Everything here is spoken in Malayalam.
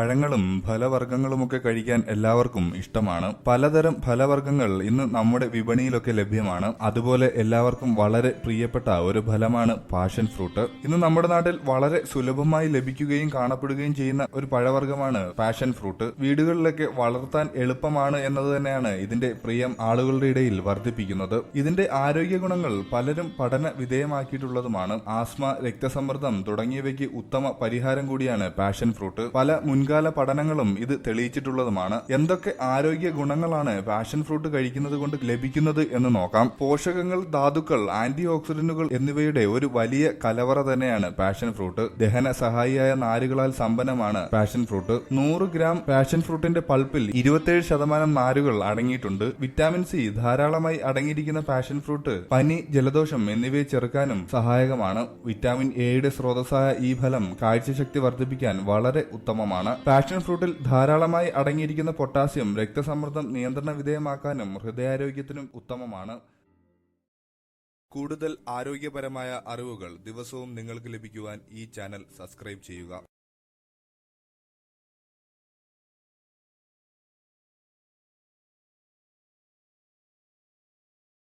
പഴങ്ങളും ഫലവർഗങ്ങളുമൊക്കെ കഴിക്കാൻ എല്ലാവർക്കും ഇഷ്ടമാണ്. പലതരം ഫലവർഗങ്ങൾ ഇന്ന് നമ്മുടെ വിപണിയിലൊക്കെ ലഭ്യമാണ്. അതുപോലെ എല്ലാവർക്കും വളരെ പ്രിയപ്പെട്ട ഒരു ഫലമാണ് പാഷൻ ഫ്രൂട്ട്. ഇന്ന് നമ്മുടെ നാട്ടിൽ വളരെ സുലഭമായി ലഭിക്കുകയും കാണപ്പെടുകയും ചെയ്യുന്ന ഒരു പഴവർഗമാണ് പാഷൻ ഫ്രൂട്ട്. വീടുകളിലൊക്കെ വളർത്താൻ എളുപ്പമാണ് എന്നത് തന്നെയാണ് ഇതിന്റെ പ്രിയം ആളുകളുടെ ഇടയിൽ വർദ്ധിപ്പിക്കുന്നത്. ഇതിന്റെ ആരോഗ്യ ഗുണങ്ങൾ പലരും പഠന വിധേയമാക്കിയിട്ടുള്ളതുമാണ്. ആസ്മ രക്തസമ്മർദ്ദം തുടങ്ങിയവയ്ക്ക് ഉത്തമ പരിഹാരം കൂടിയാണ് പാഷൻ ഫ്രൂട്ട്. പല മുൻകാല പഠനങ്ങളും ഇത് തെളിയിച്ചിട്ടുള്ളതുമാണ്. എന്തൊക്കെ ആരോഗ്യ ഗുണങ്ങളാണ് പാഷൻ ഫ്രൂട്ട് കഴിക്കുന്നത് കൊണ്ട് ലഭിക്കുന്നത് എന്ന് നോക്കാം. പോഷകങ്ങൾ ധാതുക്കൾ ആന്റി ഓക്സിഡന്റുകൾ എന്നിവയുടെ ഒരു വലിയ കലവറ തന്നെയാണ് പാഷൻ ഫ്രൂട്ട്. ദഹന സഹായിയായ നാരുകളാൽ സമ്പന്നമാണ് പാഷൻ ഫ്രൂട്ട്. നൂറ് ഗ്രാം പാഷൻ ഫ്രൂട്ടിന്റെ പൾപ്പിൽ ഇരുപത്തിയേഴ് ശതമാനം നാരുകൾ അടങ്ങിയിട്ടുണ്ട്. വിറ്റാമിൻ സി ധാരാളമായി അടങ്ങിയിരിക്കുന്ന പാഷൻ ഫ്രൂട്ട് പനി ജലദോഷം എന്നിവയെ ചെറുക്കാനും സഹായകമാണ്. വിറ്റാമിൻ എയുടെ സ്രോതസ്സായ ഈ ഫലം കാഴ്ചശക്തി വർദ്ധിപ്പിക്കാൻ വളരെ ഉത്തമമാണ്. പാഷൻ ഫ്രൂട്ടിൽ ധാരാളമായി അടങ്ങിയിരിക്കുന്ന പൊട്ടാസ്യം രക്തസമ്മർദ്ദം നിയന്ത്രണ വിധേയമാക്കാനും ഹൃദയാരോഗ്യത്തിനും ഉത്തമമാണ്. കൂടുതൽ ആരോഗ്യപരമായ അറിവുകൾ ദിവസവും നിങ്ങൾക്ക് ലഭിക്കുവാൻ ഈ ചാനൽ സബ്സ്ക്രൈബ് ചെയ്യുക.